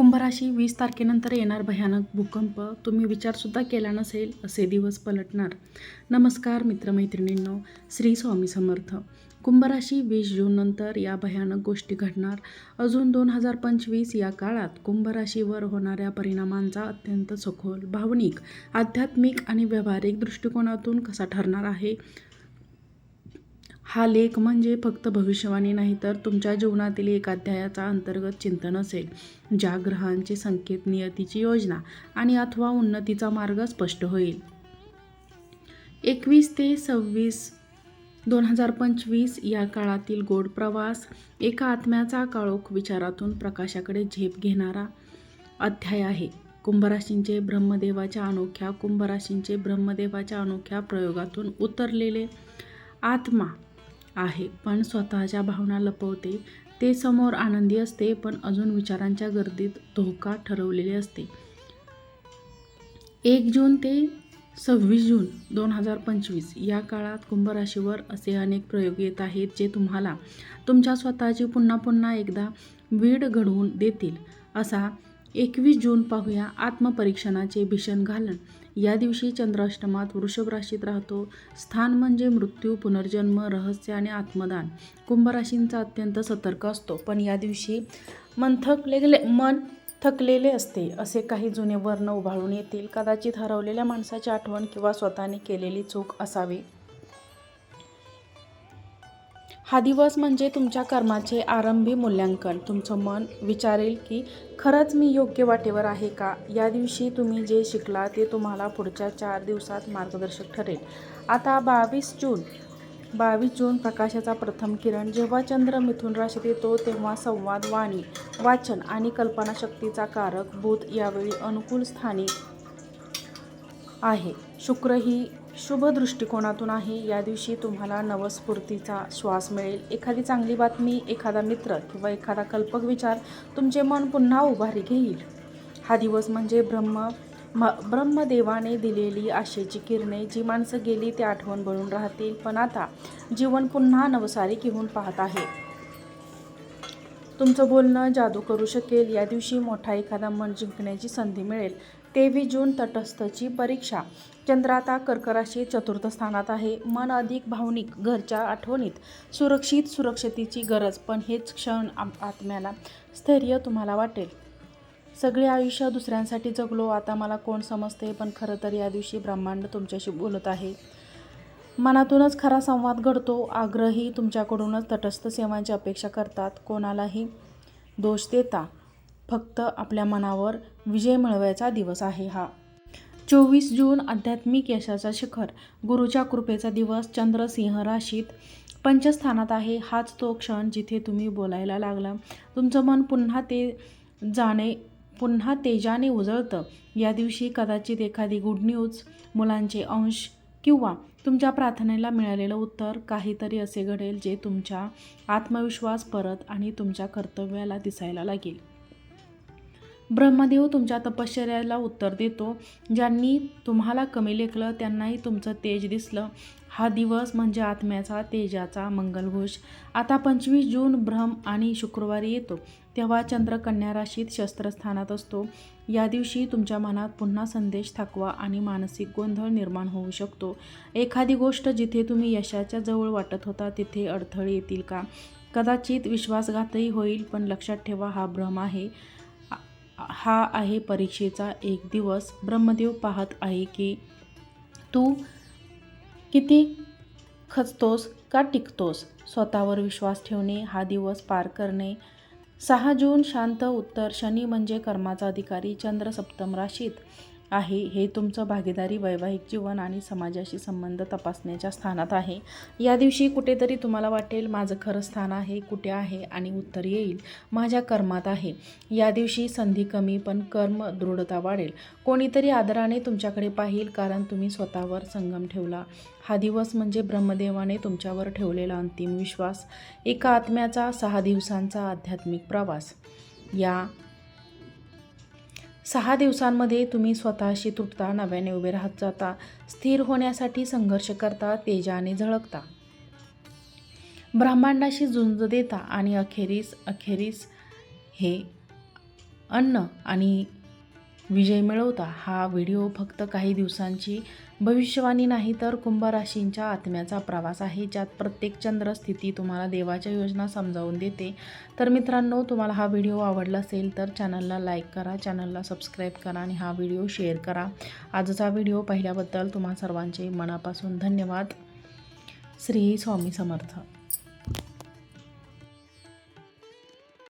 कुंभराशी वीस तारखेनंतर येणार भयानक भूकंप. तुम्ही विचारसुद्धा केला नसेल असे दिवस पलटणार. नमस्कार मित्रमैत्रिणींनो श्री स्वामी समर्थ. कुंभराशी वीस जूननंतर या भयानक गोष्टी घडणार. अजून दोन हजार पंचवीस या काळात कुंभराशीवर होणाऱ्या परिणामांचा अत्यंत सखोल भावनिक आध्यात्मिक आणि व्यावहारिक दृष्टिकोनातून कसा ठरणार आहे? हा लेख म्हणजे फक्त भविष्यवाणी नाही तर तुमच्या जीवनातील एक अध्यायाचा अंतर्गत चिंतन असेल. ज्या ग्रहांचे संकेत नियतीची योजना आणि अथवा उन्नतीचा मार्ग स्पष्ट होईल. एकवीस ते सव्वीस दोन हजार पंचवीस या काळातील गोड प्रवास एका आत्म्याचा काळोख विचारातून प्रकाशाकडे झेप घेणारा अध्याय आहे. कुंभराशींचे ब्रह्मदेवाच्या अनोख्या कुंभराशींचे ब्रह्मदेवाच्या अनोख्या प्रयोगातून उतरलेले आत्मा आहे. पण स्वतःच्या भावना लपवते. ते समोर आनंदी असते पण अजून विचारांच्या गर्दीत धोका ठरवलेले असते. एक जून ते सव्वीस जून दोन हजार पंचवीस या काळात कुंभराशीवर असे अनेक प्रयोग येत आहेत जे तुम्हाला तुमच्या स्वतःची पुन्हा पुन्हा एकदा वीड घडवून देतील. असा एकवीस जून पाहूया आत्मपरीक्षणाचे भीषण घालन. या दिवशी चंद्राष्टमात वृषभ राशीत राहतो. स्थान म्हणजे मृत्यू पुनर्जन्म रहस्य आणि आत्मदान. कुंभराशींचा अत्यंत सतर्क असतो. पण या दिवशी मन थकलेले मन थकलेले असते. असे काही जुने वर्ण उभाळून येतील. कदाचित हरवलेल्या माणसाची आठवण किंवा स्वतःने केलेली चूक असावी. हा दिवस म्हणजे तुमच्या कर्माचे आरंभी मूल्यांकन. तुमचं मन विचारेल की खरंच मी योग्य वाटेवर आहे का? या दिवशी तुम्ही जे शिकला ते तुम्हाला पुढच्या चार दिवसात मार्गदर्शक ठरेल. आता बावीस जून. बावीस जून प्रकाशाचा प्रथम किरण. जेव्हा चंद्र मिथुन राशीत येतो तेव्हा संवाद वाणी वाचन आणि कल्पनाशक्तीचा कारक बुध यावेळी अनुकूल स्थानी आहे. शुक्र ही शुभ दृष्टिकोनातून आहे. या दिवशी तुम्हाला नवस्फूर्तीचा श्वास मिळेल. एखादी चांगली बातमी एखादा मित्र किंवा एखादा कल्पक विचार तुमचे मन पुन्हा उभारी घेईल. हा दिवस म्हणजे ब्रह्म म ब्रह्मदेवाने दिलेली आशेची किरणे. जी माणसं गेली ते आठवण बनून राहतील. पण आता जीवन पुन्हा नवसारी घेऊन पाहत आहे. तुमचं बोलणं जादू करू शकेल. या दिवशी मोठा एखादा मन जिंकण्याची संधी मिळेल. तेवीस जून तटस्थची परीक्षा. चंद्र आता कर्क चतुर्थ स्थानात आहे. मन अधिक भावनिक घरच्या आठवणीत. सुरक्षित सुरक्षतेची गरज. पण हेच क्षण आत्म्याला स्थैर्य तुम्हाला वाटेल. सगळे आयुष्य दुसऱ्यांसाठी जगलो. आता मला कोण समजते? पण खरं तर या दिवशी ब्रह्मांड तुमच्याशी बोलत आहे. मनातूनच खरा संवाद घडतो. आग्रही तुमच्याकडूनच तटस्थ सेवांची अपेक्षा करतात. कोणालाही दोष देता. फक्त आपल्या मनावर विजय मिळवायचा दिवस आहे हा. चोवीस जून आध्यात्मिक यशाचा शिखर. गुरुच्या कृपेचा दिवस चंद्र सिंह राशीत पंचस्थानात आहे. हाच तो क्षण जिथे तुम्ही बोलायला लागला. तुमचं मन पुन्हा ते जाणे पुन्हा तेजाने उजळतं. या दिवशी कदाचित एखादी गुड न्यूज मुलांचे अंश किंवा तुमच्या प्रार्थनेला मिळालेलं उत्तर काहीतरी असे घडेल जे तुमच्या आत्मविश्वास परत आणि तुमच्या कर्तव्याला दिसायला लागेल. ब्रह्मदेव तुमच्या तपश्चर्याला उत्तर देतो. ज्यांनी तुम्हाला कमी लेखलं त्यांनाही तुमचं तेज दिसलं. हा दिवस म्हणजे आत्म्याचा तेजाचा मंगलघोष. आता पंचवीस जून ब्रह्म आणि शुक्रवारी येतो. तेव्हा चंद्र कन्या राशीत शस्त्रस्थानात असतो. या दिवशी तुमच्या मनात पुन्हा संदेश थकवा आणि मानसिक गोंधळ निर्माण होऊ शकतो. एखादी गोष्ट जिथे तुम्ही यशाच्या जवळ वाटत होता तिथे अडथळे येतील का? कदाचित विश्वासघातही होईल पण लक्षात ठेवा हा भ्रम आहे. हा आहे परीक्षेचा एक दिवस. ब्रह्मदेव पाहत आहे की तू किती खचतोस का टिकतोस? स्वतःवर विश्वास ठेवणे हा दिवस पार करणे. सहा जून शांत उत्तर. शनी म्हणजे कर्माचा अधिकारी चंद्र सप्तम राशीत. आहे. हे तुमचं भागीदारी वैवाहिक जीवन आणि समाजाशी संबंध तपासण्याच्या स्थानात आहे. या दिवशी कुठेतरी तुम्हाला वाटेल माझं खरं स्थान आहे कुठे आहे आणि उत्तर येईल. माझ्या कर्मात आहे. या दिवशी संधी कमी पण कर्म दृढता वाढेल. कोणीतरी आदराने तुमच्याकडे पाहिल कारण तुम्ही स्वतःवर संगम ठेवला. हा दिवस म्हणजे ब्रह्मदेवाने तुमच्यावर ठेवलेला अंतिम विश्वास. एका आत्म्याचा सहा दिवसांचा आध्यात्मिक प्रवास. या सहा दिवसांमध्ये तुम्ही स्वतःशी तुटता नव्याने उभे राहत जाता. स्थिर होण्यासाठी संघर्ष करता तेजाने झळकता. ब्रह्मांडाशी झुंज देता आणि अखेरीस अखेरीस हे अन्न आणि विजय मिळवता हा व्हिडिओ फक्त काही दिवसांची भविष्यवाणी नाही तर कुंभ राशींच्या आत्म्याचा प्रवास आहे ज्यात प्रत्येक चंद्र स्थिती तुम्हाला देवाच्या योजना समजावून देते. तर मित्रांनो तुम्हाला हा व्हिडिओ आवडला असेल तर चॅनलला लाईक करा चॅनलला सबस्क्राईब करा आणि हा व्हिडिओ शेअर करा. आजचा व्हिडिओ पाहिल्याबद्दल तुम्हा सर्वांचे मनापासून धन्यवाद. श्री स्वामी समर्थ.